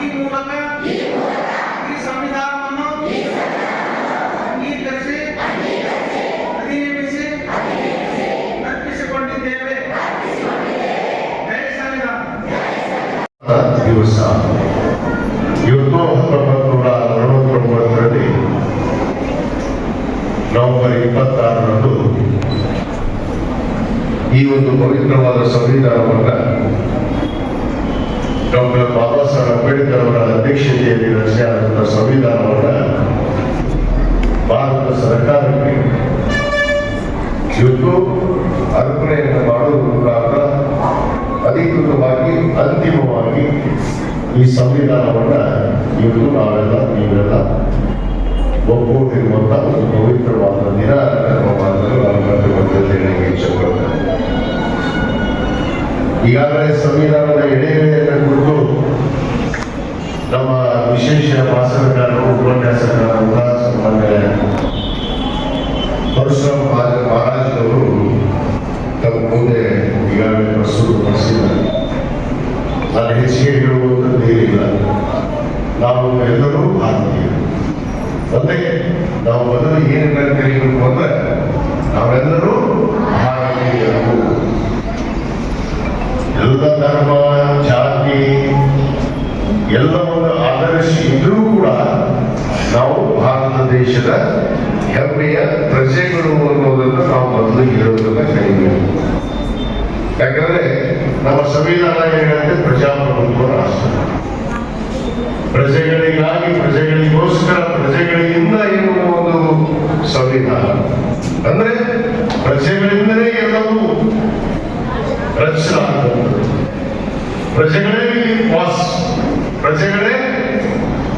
ಈ ಮೂಲಕ ಈ ಸಂವಿಧಾನವನ್ನು ಅಂಗೀಕರಿಸಿ ಅಧಿನಿಯಮಿಸಿ ಅರ್ಪಿಸಿಕೊಂಡಿದ್ದೇವೆ ಜೈ ಸಂವಿಧಾನ ದಿವಸ ಇವತ್ತು ಹತ್ತೊಂಬತ್ತು ನೂರ ಅರವತ್ತೊಂಬತ್ತರಲ್ಲಿ ನವೆಂಬರ್ ಇಪ್ಪತ್ತಾರರಂದು ಈ ಒಂದು ಪವಿತ್ರವಾದ ಸಂವಿಧಾನವನ್ನ ಡಾಕ್ಟರ್ ಬಾಬಾ ಸಾಹೇಬ್ ಅಂಬೇಡ್ಕರ್ ಅವರ ಅಧ್ಯಕ್ಷತೆಯಲ್ಲಿ ರಚನೆಯಾದಂತಹ ಸಂವಿಧಾನವನ್ನ ಭಾರತ ಸರ್ಕಾರಕ್ಕೆ ಇವತ್ತು ಅರ್ಪಣೆಯನ್ನು ಮಾಡುವುದರ ಮುಖಾಂತರ ಅಧಿಕೃತವಾಗಿ, ಅಂತಿಮವಾಗಿ ಈ ಸಂವಿಧಾನವನ್ನ ಇವತ್ತು ನಾವೆಲ್ಲ, ನೀವೆಲ್ಲ ಒಗ್ಗೂಡಿರುವಂತಹ ಒಂದು ಪವಿತ್ರವಾದ ದಿನ ಅನ್ನುವಂಥದ್ದು ನಾನು ಹೇಳಲಿಕ್ಕೆ ಇಷ್ಟಪಡ್ತೇನೆ ಈಗಾಗಲೇ ಸಂವಿಧಾನದ ಎಳೆಯನ್ನು ಕುರಿತು ನಮ್ಮ ವಿಶೇಷ ಭಾಷಣಕಾರರು ಸನ್ಮಾನ್ಯ ಪರಶುರಾಮ್ ಮಹಾರಾಜ್ ಮಹಾರಾಜರವರು ತಮ್ಮ ಮುಂದೆ ಈಗಾಗಲೇ ಪ್ರಸ್ತುತಪಡಿಸಿದ್ದಾರೆ ನಾನು ಹೆಚ್ಚಿಗೆ ಹೇಳುವಂಥದ್ದು ಏನಿಲ್ಲ. ನಾವು ಎಲ್ಲರೂ ಭಾರತೀಯರು. ಒಂದೇ, ನಾವು ಮೊದಲು ಏನನ್ನ ಕರೀಬೇಕು ಅಂದ್ರೆ, ನಾವೆಲ್ಲರೂ ಭಾರತೀಯರು. ಎಲ್ಲ ಧರ್ಮ, ಜಾತಿ ಆಧರಿಸಿ ಇದ್ರೂ ಕೂಡ ನಾವು ಭಾರತ ದೇಶದ ಹೆಮ್ಮೆಯ ಪ್ರಜೆಗಳು ಅನ್ನೋದನ್ನು ನಾವು ಮೊದಲು ಹೇಳೋದನ್ನ ಕಲಿಬೇಕು. ಯಾಕಂದ್ರೆ ನಮ್ಮ ಸಂವಿಧಾನ ಏನಂದ್ರೆ ಪ್ರಜಾಪ್ರಭುತ್ವ ರಾಷ್ಟ್ರ ಪ್ರಜೆಗಳಿಗಾಗಿ, ಪ್ರಜೆಗಳಿಗೋಸ್ಕರ, ಪ್ರಜೆಗಳಿಂದ ಇರುವ ಒಂದು ಸಂವಿಧಾನ. ಅಂದ್ರೆ ಪ್ರಜೆಗಳಿಂದಲೇ ಎಲ್ಲವೂ ರಚಿಸಲಾಗುತ್ತದೆ ಪ್ರಜೆಗಳೇ ವಾಸ್. ಪ್ರಜೆಗಳೇ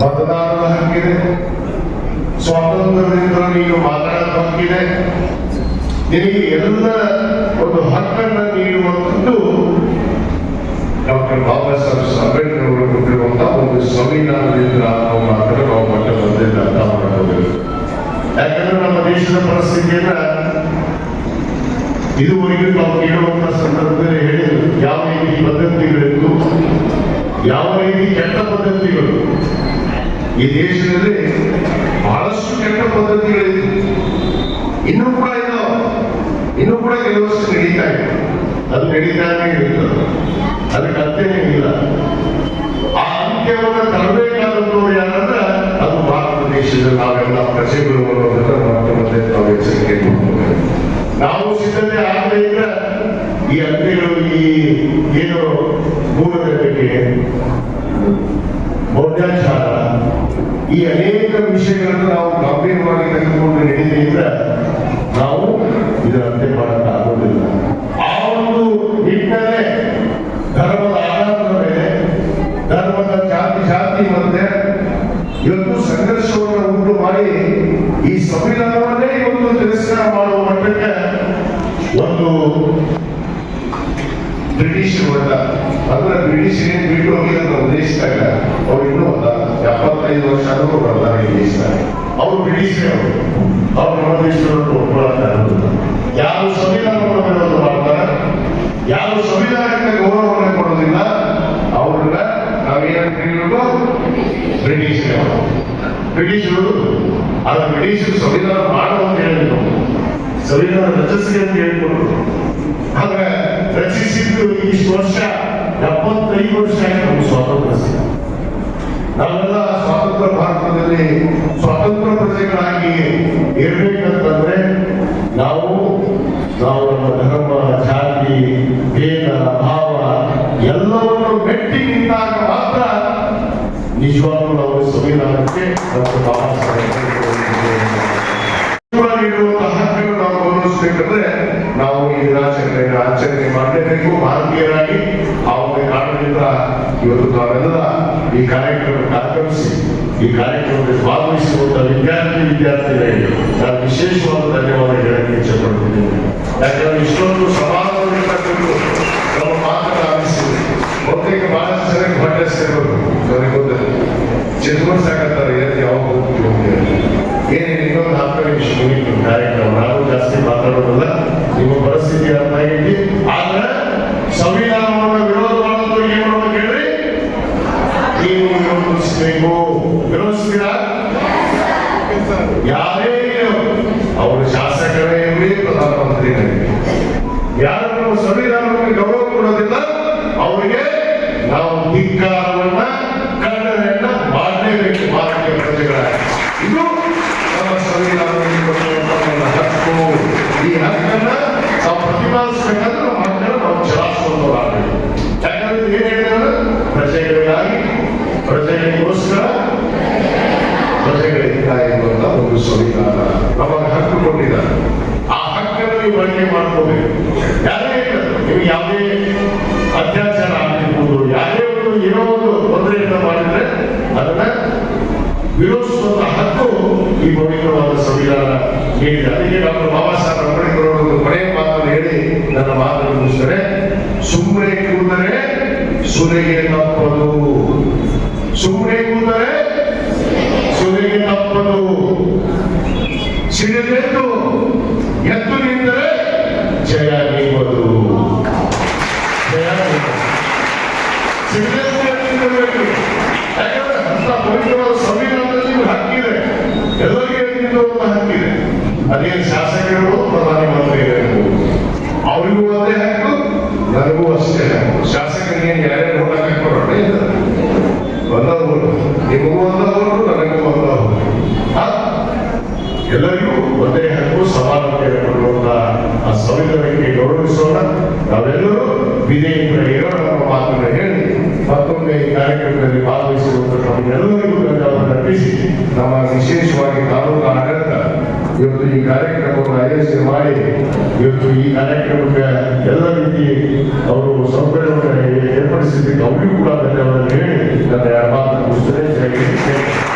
ಮತದಾನದ ಹಕ್ಕಿದೆ ಸ್ವಾತಂತ್ರ್ಯದಿಂದ ನೀನು ಮಾತಾಡೋದ ಹಕ್ಕಿದೆ ನಿನಗೆ ಎಲ್ಲ ಒಂದು ಹಕ್ಕನ್ನು ನೀಡುವಂಥದ್ದು ಡಾಕ್ಟರ್ ಬಾಬಾ ಸಾಹೇಬ್ ಅಂಬೇಡ್ಕರ್ ಅವರು ಕೊಟ್ಟಿರುವಂತಹ ಒಂದು ಸಂವಿಧಾನದಿಂದ ನಾವು ಮಾತ್ರ ನಾವು ಮಟ್ಟ ಬಂದಿಲ್ಲ ಅಂತ ಮಾಡಬಹುದು ಯಾಕಂದ್ರೆ ನಮ್ಮ ದೇಶದ ಪರಿಸ್ಥಿತಿಯನ್ನ ಇದುವರೆಗೂ ನಾವು ಕೇಳುವಂತ ಸಂದರ್ಭದಲ್ಲಿ ಹೇಳಿದ್ರು, ಯಾವ ರೀತಿ ಪದ್ಧತಿಗಳಿತ್ತು ಯಾವ ರೀತಿ ಕೆಟ್ಟ ಪದ್ಧತಿಗಳು? ಈ ದೇಶದಲ್ಲಿ ಬಹಳಷ್ಟು ಕೆಟ್ಟ ಪದ್ಧತಿಗಳಿವೆ ಇನ್ನೂ ಕೂಡ ಇದಾವೆ. ಇನ್ನೂ ಕೂಡ ಕೆಲವಷ್ಟು ನಡೀತಾ ಇದೆ. ಅದು ನಡೀತಾನೆ ಇರ್ತದೆ ಅದಕ್ಕೆ ಅಂತ್ಯನೇ ಇಲ್ಲ ಆ ಅಂತ್ಯವನ್ನು ತರಬೇಕಾದಂಥವ್ರು ಯಾರಂದ್ರೆ ಅದು ಭಾರತ ದೇಶದ ನಾವೆಲ್ಲ ಪ್ರಜೆಗಳು ಅನ್ನೋದನ್ನ ಮತ್ತೆ ಮತ್ತೆ ನಾವು ಎಚ್ಚರಿಕೆ ಕೊಡ್ಬೇಕು. ನಾವು ಸಿದ್ಧತೆ ಆಗದೇ ಇದ್ರೆ ಈ ಅಂತ್ಯಗಳು ಈ ಏನು ಮೂಢನಂಬಿಕೆ ಮೌಢ್ಯಾಚಾರ ಈ ಅನೇಕ ವಿಷಯಗಳನ್ನು ನಾವು ಗಂಭೀರವಾಗಿ ತೆಗೆದುಕೊಂಡು ನಡೀದೇ ನಾವು ಇದರ ಅಂತ್ಯ ಮಾಡಕ್ಕೆ ಆಗೋದಿಲ್ಲ. ಆ ಒಂದು ನಿಟ್ಟಿನಲ್ಲೇ ಧರ್ಮದ ಆಧಾರದ ಮೇಲೆ ಧರ್ಮದ ಜಾತಿ ಜಾತಿ ಮಧ್ಯೆ ಇವತ್ತು ಸಂಘರ್ಷವನ್ನು ಉಂಟು ಮಾಡಿ ಈ ಸಂವಿಧಾನವನ್ನೇ ಇವತ್ತು ತಿರಸ್ಕಾರ ಮಾಡುವ ಮಟ್ಟಕ್ಕೆ ಒಂದು ಬ್ರಿಟಿಷ್ ವರ್ಗ ಅಂದ್ರೆ ಬ್ರಿಟಿಷ್ ಏನ್ ಬಿಟ್ಟು ಹೋಗಿದ್ರು ನಮ್ಮ ದೇಶದಾಗ ಅವ್ರು ಇನ್ನೂ ಅಲ್ಲ. ಎಪ್ಪತ್ತೈದು ವರ್ಷ ಆದರೂ ಈ ದೇಶದಾಗ ಅವ್ರು ಬ್ರಿಟಿಷ್ ಅವರು. ಅವ್ರು ಒಪ್ಕೊಳ್ಳೋಕೆ ಆಗೋದಿಲ್ಲ ಯಾರು ಸಂವಿಧಾನವನ್ನು ವಿರೋಧ ಮಾಡ್ತಾರೆ? ಯಾರು ಸಂವಿಧಾನಕ್ಕೆ ಗೌರವವನ್ನು ಕೊಡೋದಿಲ್ಲ? ಅವ್ರನ್ನ ನಾವೇನು ಕರೀಬೇಕು ಬ್ರಿಟಿಷ್ ಬ್ರಿಟಿಷರು ಆಗ ಬ್ರಿಟಿಷರು ಸಂವಿಧಾನ ಮಾಡೋ ಅಂತ ಹೇಳಿದ್ರು. ಸಂವಿಧಾನ ರಚಿಸಿ ಅಂತ ಹೇಳ್ಕೊಂಡ್ರು ಆದ್ರೆ ರಚಿಸಿದ್ದು ಇಷ್ಟು ವರ್ಷ, ಎಪ್ಪತ್ತೈದು ವರ್ಷ ಆಯ್ತು ನಮ್ಗೆ ಸ್ವಾತಂತ್ರ್ಯ ಸ್ವಾತಂತ್ರ್ಯ ಭಾರತದಲ್ಲಿ ಸ್ವತಂತ್ರ ಪ್ರಜೆಗಳಾಗಿ ಇರಬೇಕಂತಂದ್ರೆ ನಾವು ನಾವು ನಮ್ಮ ಧರ್ಮ, ಜಾತಿ, ಭೇದ, ಭಾವ ಎಲ್ಲವನ್ನು ಮೆಟ್ಟಿ ನಿಂತಾಗ ಮಾತ್ರ ನಿಜವಾಗ್ಲೂ ನಾವು ಸಂವಿಧಾನಕ್ಕೆ ಮತ್ತು ಬಾಬಾ ನಾವು ಈ ದಿನಾಚರಣೆಯನ್ನು ನಾವು ಗೌರವಿಸಬೇಕಂದ್ರೆ ಆಚರಣೆ ಮಾಡಲೇಬೇಕು. ಭಾರತೀಯರಾಗಿ ಆ ಒಂದು ಕಾರಣದಿಂದ ಇವತ್ತು ನಾವೆಲ್ಲ ಈ ಕಾರ್ಯಕ್ರಮಕ್ಕೆ ಆಗಮಿಸಿ ಈ ಕಾರ್ಯಕ್ರಮದಲ್ಲಿ ಭಾಗವಹಿಸುವಂತ ವಿದ್ಯಾರ್ಥಿ, ವಿದ್ಯಾರ್ಥಿಗಳಿಗೆ ನಾನು ವಿಶೇಷವಾದ ಧನ್ಯವಾದ ಹೇಳಕ್ಕೆ ಇಚ್ಛೆಪಡ್ತೀನಿ ಯಾಕಂದ್ರೆ ಇಷ್ಟೊಂದು ಸಮಾಧಾನವಿರ್ತಕ್ಕಂಥ ನಮ್ಮ ಮಾತನ್ನು ಆಲಿಸಿದೆ ಬಹುತೇಕ ಬಹಳಷ್ಟು ಜನಕ್ಕೆ ಹೊಟ್ಟೆ ಸೇರೋದು ನನಗೆ ಗೊತ್ತಿಲ್ಲ. ಚಿತ್ರಮಂತ ಸಾಕತ್ತಾರೆ ಏನು ಯಾವಾಗ ಹೋಗ್ತೀವಿ. ಏನೇನು ಇನ್ನೊಂದು ಹತ್ತು ನಿಮಿಷ ಮುಗಿತು ಕಾರ್ಯಕ್ರಮ. ನಾವು ಜಾಸ್ತಿ ಮಾತಾಡೋದಲ್ಲ. ನಿಮ್ಮ ಪರಿಸ್ಥಿತಿ ಅರ್ಥ ಆಗೈತಿ ಆದ್ರೆ ಸಂವಿಧಾನವನ್ನು ವಿರೋಧ ಮಾಡೋದು ಏನ್ ಮಾಡ್ಬೇಕು ಹೇಳ್ರಿ ನೀವು ವಿರೋಧಿಸಬೇಕು ವಿರೋಧಿಸ್ತೀರಾ ಯಾರೇ ಅವರು ನೀಡಿದೆ ಅದಕ್ಕೆ ಡಾಕ್ಟರ್ ಬಾಬಾ ಸಾಹೇಬ್ ಅಂಬೇಡ್ಕರ್ ಒಂದು ಕೊನೆಯ ಮಾತನ್ನು ಹೇಳಿ, ನನ್ನ ಮಾತನ್ನು ಮುಗಿಸ್ತಾರೆ ಸುಮ್ಮನೆ ಕೂತರೆ ಸುರೆಗೆ ತಪ್ಪದು. ಸುಮ್ಮನೆ ಕೂತರೆ ಸುರೆಗೆ ತಪ್ಪದು. ಗೌರವಿಸೋಣ ನಾವೆಲ್ಲರೂ ವಿಧೇಯಕರ ಮಾತನ್ನು ಹೇಳಿ. ಮತ್ತೊಮ್ಮೆ ಈ ಕಾರ್ಯಕ್ರಮದಲ್ಲಿ ಭಾಗವಹಿಸಿರುವಂತ ನಮಗೆಲ್ಲರಿಗೂ ನಮ್ಮ ವಿಶೇಷವಾಗಿ ತಾಲೂಕು ಆಡಳಿತ ಇವತ್ತು ಈ ಕಾರ್ಯಕ್ರಮವನ್ನು ಆಯೋಜನೆ ಮಾಡಿ, ಇವತ್ತು ಈ ಕಾರ್ಯಕ್ರಮಕ್ಕೆ ಎಲ್ಲ ರೀತಿ ಅವರು ಸೌಕರ್ಯವನ್ನು ಏರ್ಪಡಿಸಿದ್ದಕ್ಕೆ ಅವರಿಗೂ ಕೂಡ ಧನ್ಯವಾದ ಹೇಳಿ. ನನ್ನ ಮಾತನ್ನು ಮುಗಿಸ್ತೇನೆ.